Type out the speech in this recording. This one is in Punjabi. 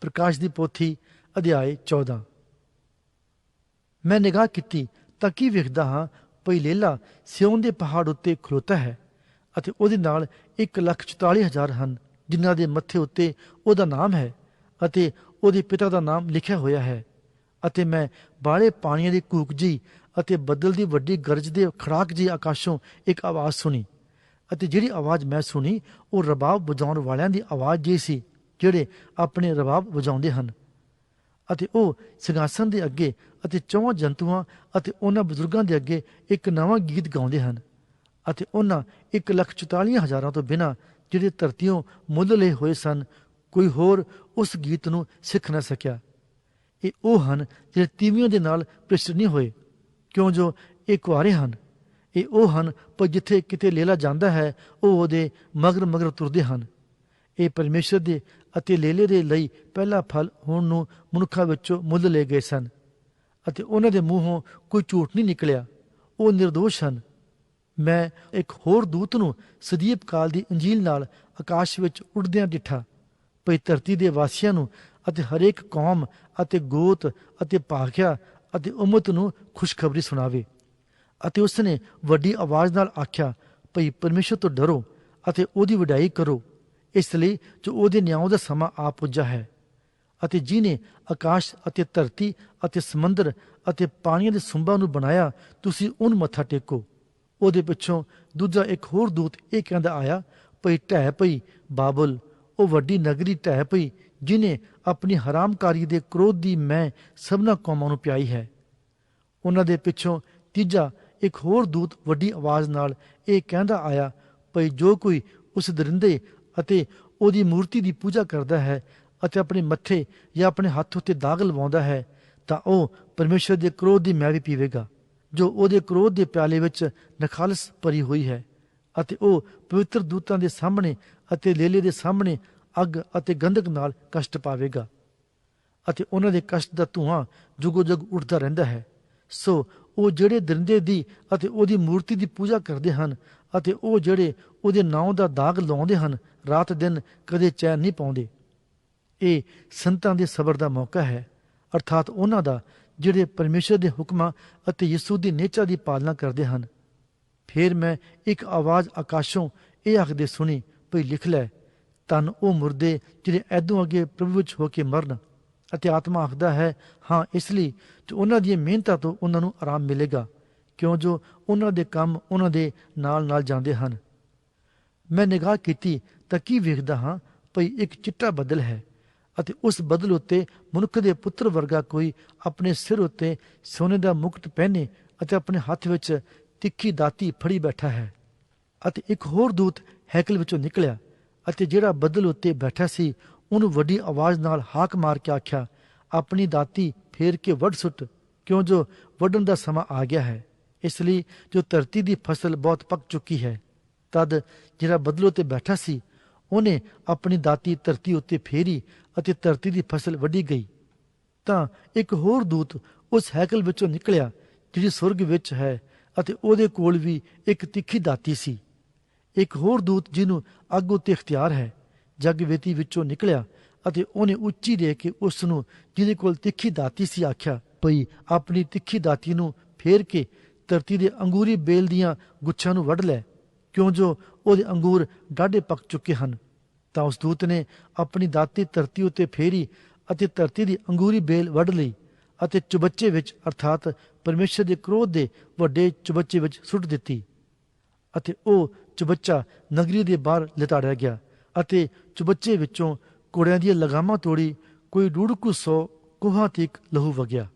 ਪ੍ਰਕਾਸ਼ ਦੀ ਪੋਥੀ, ਅਧਿਆਇ 14 ਮੈਂ ਨਿਗਾਹ ਕੀਤੀ ਤਾਂ ਕੀ ਵੇਖਦਾ ਹਾਂ, ਭਈ ਲੇਲਾ ਸਿਉਂ ਦੇ ਪਹਾੜ ਉੱਤੇ ਖਲੋਤਾ ਹੈ ਅਤੇ ਉਹਦੇ ਨਾਲ 144000 ਹਨ, ਜਿਨ੍ਹਾਂ ਦੇ ਮੱਥੇ ਉੱਤੇ ਉਹਦਾ ਨਾਮ ਹੈ ਅਤੇ ਉਹਦੇ ਪਿਤਾ ਦਾ ਨਾਮ ਲਿਖਿਆ ਹੋਇਆ ਹੈ ਅਤੇ ਮੈਂ ਬਾਲੇ ਪਾਣੀਆਂ ਦੀ ਕੂਕ ਜੀ ਅਤੇ ਬੱਦਲ ਦੀ ਵੱਡੀ ਗਰਜ ਦੇ ਖੜਾਕ ਜੀ ਆਕਾਸ਼ੋਂ ਇੱਕ ਆਵਾਜ਼ ਸੁਣੀ ਅਤੇ ਜਿਹੜੀ ਆਵਾਜ਼ ਮੈਂ ਸੁਣੀ, ਉਹ ਰਬਾਬ ਵਜਾਉਣ ਵਾਲਿਆਂ ਦੀ ਆਵਾਜ਼ ਜੀ ਸੀ। ਜਿਹੜੇ ਆਪਣੇ ਰਬਾਬ ਵਜਾਉਂਦੇ ਹਨ ਅਤੇ ਉਹ ਸਿੰਘਾਸਨ ਦੇ ਅੱਗੇ ਅਤੇ ਚੌਹਾਂ ਜੰਤੂਆਂ ਅਤੇ ਉਹਨਾਂ ਬਜ਼ੁਰਗਾਂ ਦੇ ਅੱਗੇ ਇੱਕ ਨਵਾਂ ਗੀਤ ਗਾਉਂਦੇ ਹਨ ਅਤੇ ਉਹਨਾਂ 144000 ਹਜ਼ਾਰਾਂ ਤੋਂ ਬਿਨਾਂ ਜਿਹੜੇ ਧਰਤੀੋਂ ਮੁੱਲ ਲਏ ਹੋਏ ਸਨ, ਕੋਈ ਹੋਰ ਉਸ ਗੀਤ ਨੂੰ ਸਿੱਖ ਨਾ ਸਕਿਆ। ਇਹ ਉਹ ਹਨ ਜਿਹੜੇ ਤੀਵੀਆਂ ਦੇ ਨਾਲ ਪ੍ਰਿਸ਼ਟ ਨਹੀਂ ਹੋਏ। ਕਿਉਂ ਜੋ ਇਹ ਕੁਆਰੇ ਹਨ? ਇਹ ਉਹ ਹਨ, ਪਰ ਜਿੱਥੇ ਕਿਤੇ ਲੇਲਾ ਜਾਂਦਾ ਹੈ, ਉਹ ਉਹਦੇ ਮਗਰ ਮਗਰ ਤੁਰਦੇ ਹਨ। ਇਹ ਪਰਮੇਸ਼ਰ ਦੇ ਅਤੇ ਲੇਲੇ ਦੇ ਲਈ ਪਹਿਲਾ ਫਲ ਹੋਣ ਨੂੰ ਮਨੁੱਖਾਂ ਵਿੱਚੋਂ ਮੁੱਲ ਲਏ ਗਏ ਸਨ ਅਤੇ ਉਹਨਾਂ ਦੇ ਮੂੰਹੋਂ ਕੋਈ ਝੂਠ ਨਹੀਂ ਨਿਕਲਿਆ। ਉਹ નિર્ਦੋਸ਼ ਹਨ। ਮੈਂ ਇੱਕ ਹੋਰ ਦੂਤ ਨੂੰ ਸਦੀਪ ਕਾਲ ਦੀ ਅੰਜੀਲ ਨਾਲ ਆਕਾਸ਼ ਵਿੱਚ ਉੱਡਦਿਆਂ ਡਿਠਾ। ਭਈ ਧਰਤੀ ਦੇ ਵਾਸੀਆਂ ਨੂੰ ਅਤੇ ਹਰੇਕ ਕੌਮ ਅਤੇ ਗੋਤ ਅਤੇ ਭਾਖਿਆ ਅਤੇ ਉਮਤ ਨੂੰ ਖੁਸ਼ਖਬਰੀ ਸੁਣਾਵੇ। ਅਤੇ ਉਸਨੇ ਵੱਡੀ ਆਵਾਜ਼ ਨਾਲ ਆਖਿਆ, ਭਈ ਪਰਮੇਸ਼ਰ ਤੋਂ ਡਰੋ ਅਤੇ ਉਹਦੀ ਵਡਾਈ ਕਰੋ। ਇਸ ਲਈ ਜੋ ਉਹਦੇ ਨਿਆਂ ਦਾ ਸਮਾਂ ਆ ਪੁੱਜਾ ਹੈ ਅਤੇ ਜਿਨੇ ਆਕਾਸ਼ ਅਤੇ ਧਰਤੀ ਅਤੇ ਸਮੁੰਦਰ ਅਤੇ ਪਾਣੀਆਂ ਦੇ ਸੁੰਬਾਂ ਨੂੰ ਬਣਾਇਆ, ਤੁਸੀਂ ਉਹਨੂੰ ਮੱਥਾ ਟੇਕੋ। ਉਹਦੇ ਪਿੱਛੋਂ ਦੂਜਾ ਇੱਕ ਹੋਰ ਦੂਤ ਇਹ ਕਹਿੰਦਾ ਆਇਆ, ਭਈ ਢਹਿ ਪਈ ਬਾਬਲ, ਉਹ ਵੱਡੀ ਨਗਰੀ ਢਹਿ ਪਈ ਜਿਨੇ ਆਪਣੀ ਹਰਾਮਕਾਰੀ ਦੇ ਕ੍ਰੋਧ ਦੀ ਮੈਂ ਸਭਨਾ ਕੌਮਾਂ ਨੂੰ ਪਿਆਈ ਹੈ। ਉਹਨਾਂ ਦੇ ਪਿੱਛੋਂ ਤੀਜਾ ਇੱਕ ਹੋਰ ਦੂਤ ਵੱਡੀ ਆਵਾਜ਼ ਨਾਲ ਇਹ ਕਹਿੰਦਾ ਆਇਆ, ਭਈ ਜੋ ਕੋਈ ਉਸ ਦਰਿੰਦੇ ਅਤੇ ਉਹਦੀ ਮੂਰਤੀ ਦੀ ਪੂਜਾ ਕਰਦਾ ਹੈ ਅਤੇ ਆਪਣੇ ਮੱਥੇ ਜਾਂ ਆਪਣੇ ਹੱਥ ਉੱਤੇ ਦਾਗ ਲਵਾਉਂਦਾ ਹੈ, ਤਾਂ ਉਹ ਪਰਮੇਸ਼ਰ ਦੇ ਕ੍ਰੋਧ ਦੀ ਮੈਂ ਵੀ ਪੀਵੇਗਾ, ਜੋ ਉਹਦੇ ਕ੍ਰੋਧ ਦੇ ਪਿਆਲੇ ਵਿੱਚ ਨਖਾਲਸ ਭਰੀ ਹੋਈ ਹੈ ਅਤੇ ਉਹ ਪਵਿੱਤਰ ਦੂਤਾਂ ਦੇ ਸਾਹਮਣੇ ਅਤੇ ਲੇਲੇ ਦੇ ਸਾਹਮਣੇ ਅੱਗ ਅਤੇ ਗੰਧਕ ਨਾਲ ਕਸ਼ਟ ਪਾਵੇਗਾ ਅਤੇ ਉਹਨਾਂ ਦੇ ਕਸ਼ਟ ਦਾ ਧੂਆਂ ਜੁਗੋ ਜਗ ਉੱਠਦਾ ਰਹਿੰਦਾ ਹੈ। ਸੋ ਉਹ ਜਿਹੜੇ ਦਰਿੰਦੇ ਦੀ ਅਤੇ ਉਹਦੀ ਮੂਰਤੀ ਦੀ ਪੂਜਾ ਕਰਦੇ ਹਨ ਅਤੇ ਉਹ ਜਿਹੜੇ ਉਹਦੇ ਨਾਂ ਦਾ ਦਾਗ ਲਾਉਂਦੇ ਹਨ, ਰਾਤ ਦਿਨ ਕਦੇ ਚੈਨ ਨਹੀਂ ਪਾਉਂਦੇ। ਇਹ ਸੰਤਾਂ ਦੇ ਸਬਰ ਦਾ ਮੌਕਾ ਹੈ। ਅਰਥਾਤ ਉਹਨਾਂ ਦਾ ਜਿਹੜੇ ਪਰਮੇਸ਼ਰ ਦੇ ਹੁਕਮਾਂ ਅਤੇ ਯਿਸੂ ਦੀ ਨੇਚਾ ਦੀ ਪਾਲਣਾ ਕਰਦੇ ਹਨ। ਫਿਰ ਮੈਂ ਇੱਕ ਆਵਾਜ਼ ਆਕਾਸ਼ੋਂ ਇਹ ਆਖਦੇ ਸੁਣੀ, ਭਈ ਲਿਖ ਲੈ ਤਨ ਉਹ ਮੁਰਦੇ ਜਿਹੜੇ ਐਦੋਂ ਅੱਗੇ ਪ੍ਰਭੂ ਵਿੱਚ ਹੋ ਕੇ ਮਰਨ। ਅਤੇ ਆਤਮਾ ਆਖਦਾ ਹੈ, ਹਾਂ, ਇਸ ਲਈ ਕਿ ਉਹਨਾਂ ਦੀਆਂ ਮਿਹਨਤਾਂ ਤੋਂ ਉਹਨਾਂ ਨੂੰ ਆਰਾਮ ਮਿਲੇਗਾ। ਕਿਉਂ? ਜੋ ਉਹਨਾਂ ਦੇ ਕੰਮ ਉਹਨਾਂ ਦੇ ਨਾਲ ਨਾਲ ਜਾਂਦੇ ਹਨ। ਮੈਂ ਨਿਗਾਹ ਕੀਤੀ ਤਾਂ ਕੀ ਵੇਖਦਾ ਹਾਂ ਭਈ ਇੱਕ ਚਿੱਟਾ ਬੱਦਲ ਹੈ ਅਤੇ ਉਸ ਬੱਦਲ ਉੱਤੇ ਮਨੁੱਖ ਦੇ ਪੁੱਤਰ ਵਰਗਾ ਕੋਈ ਆਪਣੇ ਸਿਰ ਉੱਤੇ ਸੋਨੇ ਦਾ ਮੁਕਟ ਪਹਿਨੇ ਅਤੇ ਆਪਣੇ ਹੱਥ ਵਿੱਚ ਤਿੱਖੀ ਦਾਤੀ ਫੜੀ ਬੈਠਾ ਹੈ ਅਤੇ ਇੱਕ ਹੋਰ ਦੂਤ ਹੈਕਲ ਵਿੱਚੋਂ ਨਿਕਲਿਆ ਅਤੇ ਜਿਹੜਾ ਬੱਦਲ ਉੱਤੇ ਬੈਠਾ ਸੀ ਉਹਨੂੰ ਵੱਡੀ ਆਵਾਜ਼ ਨਾਲ ਹਾਕ ਮਾਰ ਕੇ ਆਖਿਆ, ਆਪਣੀ ਦਾਤੀ ਫੇਰ ਕੇ ਵੱਢ ਸੁੱਟ, ਕਿਉਂ ਜੋ ਵੱਢਣ ਦਾ ਸਮਾਂ ਆ ਗਿਆ ਹੈ? ਇਸ ਲਈ ਜੋ ਧਰਤੀ ਦੀ ਫਸਲ ਬਹੁਤ ਪੱਕ ਚੁੱਕੀ ਹੈ, ਤਦ ਜਿਹੜਾ ਬੱਦਲ ਉੱਤੇ ਬੈਠਾ ਸੀ, ਉਹਨੇ ਆਪਣੀ ਦਾਤੀ ਧਰਤੀ ਉੱਤੇ ਫੇਰੀ ਅਤੇ ਧਰਤੀ ਦੀ ਫਸਲ ਵੱਢੀ ਗਈ। ਤਾਂ ਇੱਕ ਹੋਰ ਦੂਤ ਉਸ ਹੈਕਲ ਵਿੱਚੋਂ ਨਿਕਲਿਆ, ਜਿਹੜੀ ਸੁਰਗ ਵਿੱਚ ਹੈ ਅਤੇ ਉਹਦੇ ਕੋਲ ਵੀ ਇੱਕ ਤਿੱਖੀ ਦਾਤੀ ਸੀ। ਇੱਕ ਹੋਰ ਦੂਤ ਜਿਹਨੂੰ ਅੱਗ ਉੱਤੇ ਇਖਤਿਆਰ ਹੈ ਜਗ ਵੇਤੀ ਵਿੱਚੋਂ ਨਿਕਲਿਆ ਅਤੇ ਉਹਨੇ ਉੱਚੀ ਦੇ ਕੇ ਉਸ ਨੂੰ ਜਿਹਦੇ ਕੋਲ ਤਿੱਖੀ ਦਾਤੀ ਸੀ ਆਖਿਆ, ਭਈ, ਆਪਣੀ ਤਿੱਖੀ ਦਾਤੀ ਨੂੰ ਫੇਰ ਕੇ ਧਰਤੀ ਦੇ ਅੰਗੂਰੀ ਬੇਲ ਦੀਆਂ ਗੁੱਛਾਂ ਨੂੰ ਵੱਢ ਲੈ। ਕਿਉਂ ਜੋ ਉਹਦੇ ਅੰਗੂਰ ਡਾਢੇ ਪੱਕ ਚੁੱਕੇ ਹਨ, ਤਾਂ ਉਸ ਦੂਤ ਨੇ ਆਪਣੀ ਦਾਤੀ ਧਰਤੀ ਉੱਤੇ ਫੇਰੀ ਅਤੇ ਧਰਤੀ ਦੀ ਅੰਗੂਰੀ ਬੇਲ ਵੱਢ ਲਈ ਅਤੇ ਚੁਬੱਚੇ ਵਿੱਚ, ਅਰਥਾਤ ਪਰਮੇਸ਼ਰ ਦੇ ਕ੍ਰੋਧ ਦੇ ਵੱਡੇ ਚੁਬੱਚੇ ਵਿੱਚ ਸੁੱਟ ਦਿੱਤੀ ਅਤੇ ਉਹ ਚੁਬੱਚਾ ਨਗਰੀ ਦੇ ਬਾਹਰ ਲਿਤਾੜਿਆ ਗਿਆ। ਅਤੇ ਚੁਬੱਚੇ ਵਿੱਚੋਂ ਕੋੜਿਆਂ ਦੀਆਂ ਲਗਾਮਾਂ ਤੋੜੀ ਕੋਈ ਡੂੜ ਕੁ ਸੌ ਕੋਹਾਂ ਤੀਕ ਲਹੂ ਵਗਿਆ।